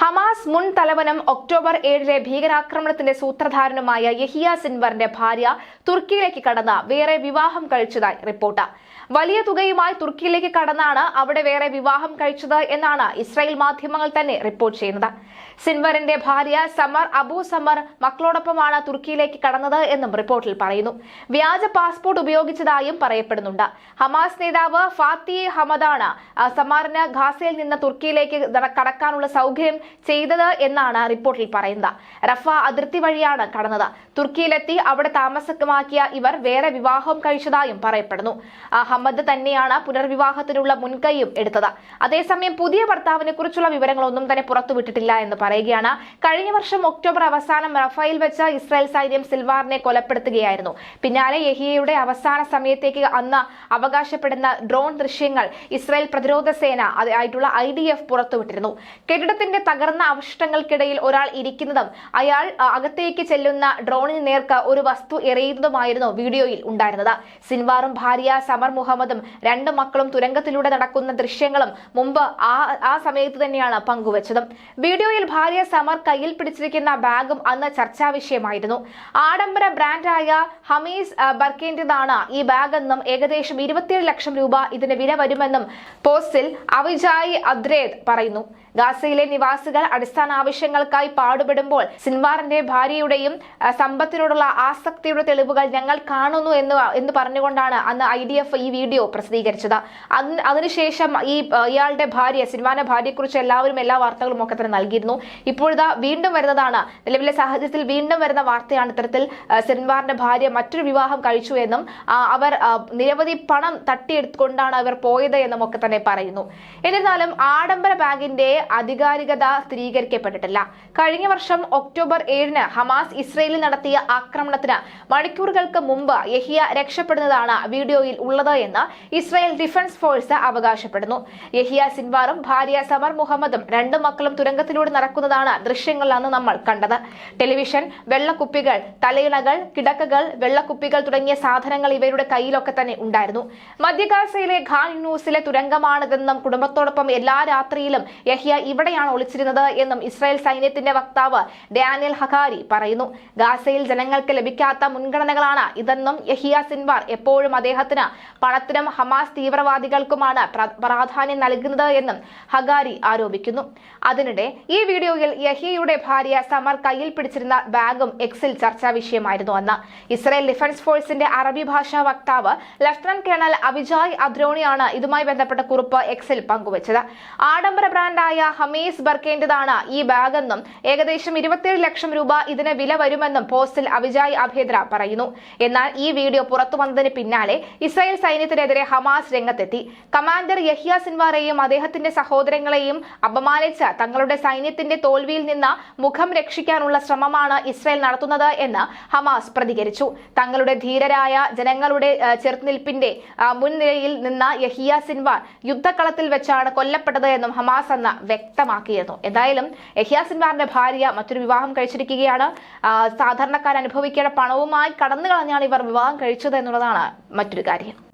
Hamas മുൻ തലവനും October ഏഴിലെ ഭീകരാക്രമണത്തിന്റെ സൂത്രധാരനുമായ യഹിയ സിൻവറിന്റെ ഭാര്യ തുർക്കിയിലേക്ക് കടന്ന് വേറെ വിവാഹം കഴിച്ചതായി റിപ്പോർട്ട്. വലിയ തുകയുമായി തുർക്കിയിലേക്ക് കടന്നാണ് അവിടെ വേറെ വിവാഹം കഴിച്ചത് എന്നാണ് ഇസ്രായേൽ മാധ്യമങ്ങൾ തന്നെ റിപ്പോർട്ട് ചെയ്യുന്നത്. സിൻവറിന്റെ ഭാര്യ സമർ അബു സമർ മക്കളോടൊപ്പമാണ് തുർക്കിയിലേക്ക് കടന്നത് എന്നും റിപ്പോർട്ടിൽ പറയുന്നു. വ്യാജ പാസ്പോർട്ട് ഉപയോഗിച്ചതായും പറയപ്പെടുന്നുണ്ട്. ഹമാസ് നേതാവ് ഫാത്തി ഹമദാണ് സമാറിന് ഖാസയിൽ നിന്ന് തുർക്കിയിലേക്ക് കടക്കാനുള്ള സൗകര്യം ചെയ്തത് എന്നാണ് റിപ്പോർട്ടിൽ പറയുന്നത്. റഫ അതിർത്തി വഴിയാണ് കടന്നത്. തുർക്കിയിലെത്തി അവിടെ താമസമാക്കിയ ഇവർ വേറെ വിവാഹം കഴിച്ചതായും പറയപ്പെടുന്നു. അഹമ്മദ് തന്നെയാണ് പുനർവിവാഹത്തിനുള്ള മുൻകൈയും എടുത്തത്. അതേസമയം പുതിയ ഭർത്താവിനെ കുറിച്ചുള്ള വിവരങ്ങളൊന്നും തന്നെ പുറത്തുവിട്ടിട്ടില്ല എന്ന് പറയുകയാണ്. കഴിഞ്ഞ വർഷം ഒക്ടോബർ അവസാനം റഫയിൽ വെച്ച ഇസ്രായേൽ സൈന്യം സിൽവാറിനെ കൊലപ്പെടുത്തുകയായിരുന്നു. പിന്നാലെ യഹിയയുടെ അവസാന സമയത്തേക്ക് അന്ന് അവകാശപ്പെടുന്ന ഡ്രോൺ ദൃശ്യങ്ങൾ ഇസ്രായേൽ പ്രതിരോധ സേന ആയിട്ടുള്ള ഐ ഡി എഫ് പുറത്തുവിട്ടിരുന്നു. കെട്ടിടത്തിന്റെ തകർന്ന അവശിഷ്ടങ്ങൾക്കിടയിൽ ഒരാൾ ഇരിക്കുന്നതും അയാൾ അകത്തേക്ക് ചെല്ലുന്ന ഡ്രോണിന് നേർക്ക് ഒരു വസ്തു എറിയുന്നതുമായിരുന്നു വീഡിയോയിൽ ഉണ്ടായിരുന്നത്. സിൻവാറും ഭാര്യ സമർ മുഹമ്മദും രണ്ട് മക്കളും തുരങ്കത്തിലൂടെ നടക്കുന്ന ദൃശ്യങ്ങളും മുമ്പ് ആ ആ സമയത്ത് തന്നെയാണ് പങ്കുവച്ചതും. വീഡിയോയിൽ ഭാര്യ സമർ കയ്യിൽ പിടിച്ചിരിക്കുന്ന ബാഗും അന്ന് ചർച്ചാ വിഷയമായിരുന്നു. ആഡംബര ബ്രാൻഡായ ഹമീസ് ബർക്കേന്റേതാണ് ഈ ബാഗ് എന്നും ഏകദേശം ഇരുപത്തിയേഴ് ലക്ഷം രൂപ ഇതിന് വില വരുമെന്നും പോസ്റ്റിൽ അവിജായ് അദ്രേദ് പറയുന്നു. ഗാസയിലെ നിവാസികൾ അടിസ്ഥാന ആവശ്യങ്ങൾക്കായി പാടുപെടുമ്പോൾ സിൻവാറിന്റെ ഭാര്യയുടെയും സമ്പത്തിനോടുള്ള ആസക്തിയുടെ തെളിവുകൾ ഞങ്ങൾ കാണുന്നു എന്ന് എന്ന് പറഞ്ഞുകൊണ്ടാണ് അന്ന് ഐ ഡി എഫ് ഈ വീഡിയോ പ്രസിദ്ധീകരിച്ചത്. അതിന് അതിനുശേഷം ഈ ഇയാളുടെ ഭാര്യ സിൻവാന്റെ ഭാര്യയെക്കുറിച്ച് എല്ലാവരും എല്ലാ വാർത്തകളും ഒക്കെ തന്നെ നൽകിയിരുന്നു. ഇപ്പോഴിതാ വീണ്ടും വരുന്നതാണ് നിലവിലെ സാഹചര്യത്തിൽ വീണ്ടും വരുന്ന വാർത്തയാണ് ഇത്തരത്തിൽ സിൻവാറിന്റെ ഭാര്യ മറ്റൊരു വിവാഹം കഴിച്ചു എന്നും അവർ നിരവധി പണം തട്ടിയെടുത്തുകൊണ്ടാണ് അവർ പോയത് എന്നും ഒക്കെ തന്നെ പറയുന്നു. എന്നിരുന്നാലും ആഡംബര ബാങ്കിന്റെ ആധികാരികത സ്ഥിരീകരിക്കപ്പെട്ടിട്ടില്ല. കഴിഞ്ഞ വർഷം ഒക്ടോബർ ഏഴിന് ഹമാസ് ഇസ്രയേലിൽ നടത്തിയ ആക്രമണത്തിന് മണിക്കൂറുകൾക്ക് മുമ്പ് യഹിയ രക്ഷപ്പെടുന്നതാണ് വീഡിയോയിൽ ഉള്ളത് എന്ന് ഇസ്രയേൽ ഡിഫൻസ് ഫോഴ്സ് അവകാശപ്പെടുന്നു. യഹിയ സിൻവാറും ഭാര്യ സമർ മുഹമ്മദും രണ്ട് മക്കളും തുരങ്കത്തിലൂടെ നടക്കുന്നതാണ് ദൃശ്യങ്ങളിലാണ് നമ്മൾ കണ്ടത്. ടെലിവിഷൻ വെള്ളക്കുപ്പികൾ തലയിണകൾ കിടക്കകൾ വെള്ളക്കുപ്പികൾ തുടങ്ങിയ സാധനങ്ങൾ ഇവരുടെ കയ്യിലൊക്കെ തന്നെ ഉണ്ടായിരുന്നു. മധ്യഗാസയിലെ ഖാൻ ന്യൂസിലെ തുരങ്കമാണിതെന്നും കുടുംബത്തോടൊപ്പം എല്ലാ രാത്രിയിലും യഹിയ ഇവിടെയാണ് ഒളിച്ചിരുന്നത് എന്നും ഇസ്രായേൽ സൈന്യത്തിന്റെ വക്താവ് ഡാനിയൽ ഹഖാരി പറയുന്നു. ഗാസയിൽ ജനങ്ങൾക്ക് ലഭിക്കാത്ത മുൻഗണനകളാണ് ഇതെന്നും യഹിയ സിൻവാർ എപ്പോഴും അദ്ദേഹത്തിന് പണത്തിനും ഹമാസ് തീവ്രവാദികൾക്കുമാണ് പ്രാധാന്യം നൽകുന്നത് എന്നും ഹഗാരി ആരോപിക്കുന്നു. അതിനിടെ ഈ വീഡിയോയിൽ യഹിയയുടെ ഭാര്യ സമർ കയ്യിൽ പിടിച്ചിരുന്ന ബാഗും എക്സിൽ ചർച്ചാ വിഷയമായിരുന്നു അന്ന്. ഇസ്രായേൽ ഡിഫൻസ് ഫോഴ്സിന്റെ അറബി ഭാഷാ വക്താവ് ലഫ്റ്റനന്റ് കേണൽ അവിജായ് അദ്രോണിയാണ് ഇതുമായി ബന്ധപ്പെട്ട കുറിപ്പ് എക്സിൽ പങ്കുവച്ചത്. ആഡംബര ബ്രാൻഡായ ഹമീസ് ബർക്കേണ്ടതാണ് ഈ ബാഗെന്നും ഏകദേശം ഇരുപത്തിയേഴ് ലക്ഷം രൂപ ഇതിന് വില വരുമെന്നും പോസ്റ്റിൽ അവിജായ് അഭേദ്ര പറയുന്നു. എന്നാൽ ഈ വീഡിയോ പുറത്തു വന്നതിന് പിന്നാലെ ഇസ്രായേൽ സൈന്യത്തിനെതിരെ ഹമാസ് രംഗത്തെത്തി. കമാൻഡർ യഹിയ സിൻവാറെയും അദ്ദേഹത്തിന്റെ സഹോദരങ്ങളെയും അപമാനിച്ച് തങ്ങളുടെ സൈന്യത്തിന്റെ തോൽവിയിൽ നിന്ന് മുഖം രക്ഷിക്കാനുള്ള ശ്രമമാണ് ഇസ്രായേൽ നടത്തുന്നത് എന്ന് ഹമാസ് പ്രതികരിച്ചു. തങ്ങളുടെ ധീരരായ ജനങ്ങളുടെ ചെറുനിൽപ്പിന്റെ മുൻനിരയിൽ നിന്ന യഹിയ സിൻവാർ യുദ്ധക്കളത്തിൽ വെച്ചാണ് കൊല്ലപ്പെട്ടത് എന്നും ഹമാസ് അന്ന് വ്യക്തമാക്കിയിരുന്നു. എന്തായാലും യഹിയ സിൻവാറിന്റെ ഭാര്യ മറ്റൊരു വിവാഹം കഴിച്ചിരിക്കുകയാണ്. സാധാരണക്കാർ അനുഭവിക്കേണ്ട പണവുമായി കടന്നു കളഞ്ഞാണ് ഇവർ വിവാഹം കഴിച്ചത് എന്നുള്ളതാണ് മറ്റൊരു കാര്യം.